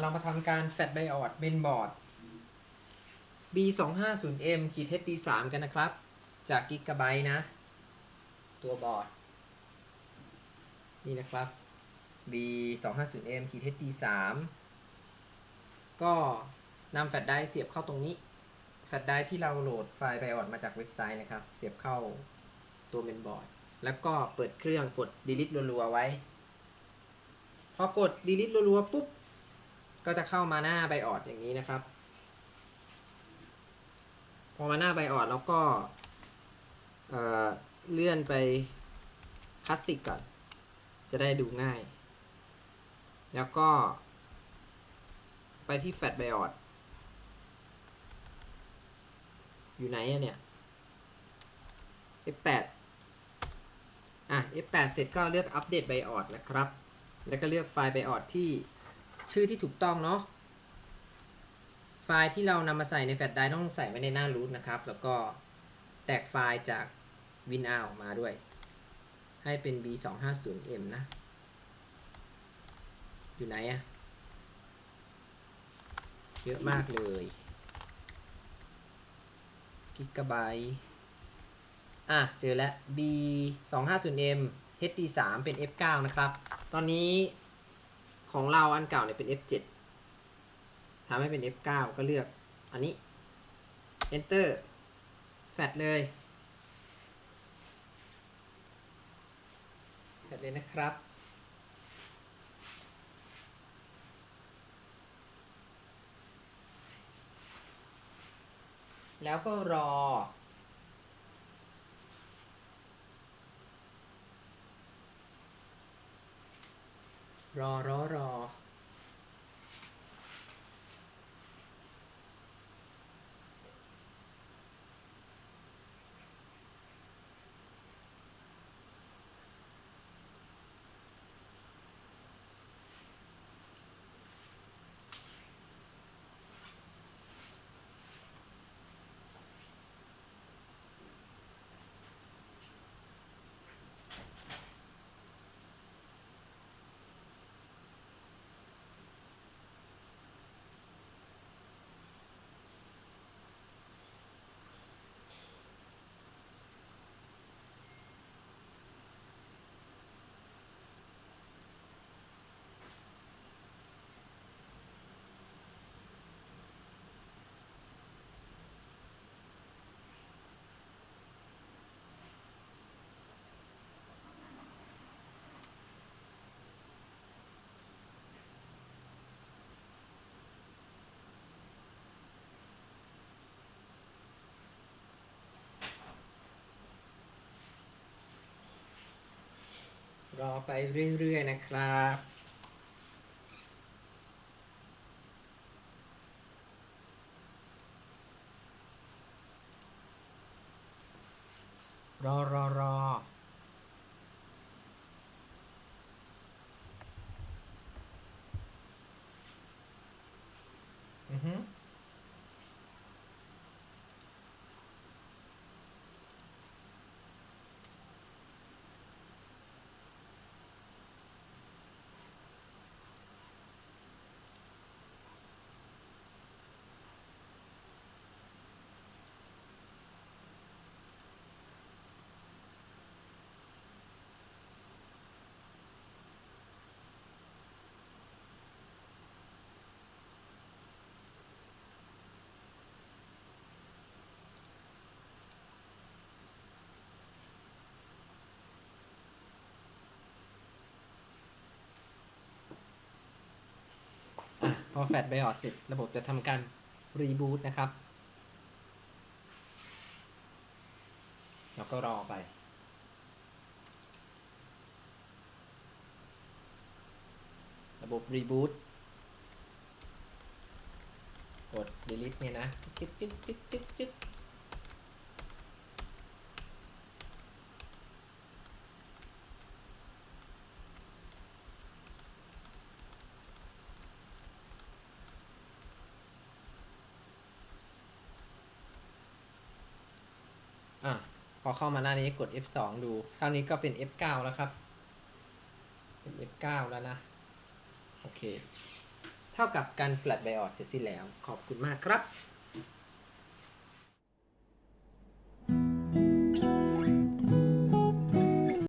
เรามาทำการแฟลชไบออดเมนบอร์ด B 2 5 0 M ขีด HD 3 กันนะครับ จากกิกะไบต์นะ ตัวบอร์ด นี่นะครับ B 2 5 0 M ขีด HD 3 ก็นำแฟลชไดเสียบเข้าตรงนี้ แฟลชไดที่เราโหลดไฟล์ไบออดมาจากเว็บไซต์นะครับ เสียบเข้าตัวเมนบอร์ด แล้วก็เปิดเครื่องกด delete รัวๆไว้ พอกด delete รัวๆปุ๊บ ก็จะเข้ามาหน้าไบออดอย่างนี้นะครับ พอมาหน้าไบออดแล้วก็เเลื่อนไปคลาสสิกก่อน จะได้ดูง่าย แล้วก็ ไปที่แฟลชไบออดอยู่ไหนอะเนี่ย F8 อะ F8 เสร็จก็เลือกอัปเดตไบออดนะครับ แล้วก็เลือกไฟล์ไบออดที่ ชื่อที่ถูกต้องเนาะไฟล์ที่เรานำมาใส่ในแฟลชไดรฟ์ต้องใส่ไว้ในหน้า root นะครับ แล้วก็แตกไฟล์จาก WinR ออกมาด้วย ให้เป็น B250M นะ อยู่ไหนอะเยอะมากเลยกิกะไบต์อะ เจอแล้ว B 2 5 0 M HD 3 เป็น F 9 นะครับ ตอนนี้ ของเราอันเก่าเนี่ยเป็น F 7 ทำให้เป็น F 9 ก็เลือกอันนี้ Enter แฟดเลยแฟดเลยนะครับ แล้วก็รอ รอรอรอ รอไปเรื่อยๆนะครับ รอรอรออือฮึ อะพอแฟลชไบออดเสร็จระบบจะทำการรีบูตนะครับ แล้วก็รอไป ระบบรีบูตกด delete เนี่ยนะ จึ๊กจึ๊กจึ๊กจึ๊กจึ๊ก อะพอเข้ามาหน้านี้กด F2 ดูเท่านี้ก็เป็น F9 แล้วครับเป็น F9 แล้วนะ โอเค เท่ากับการ flat bios เสร็จสิ้นแล้ว ขอบคุณมากครับ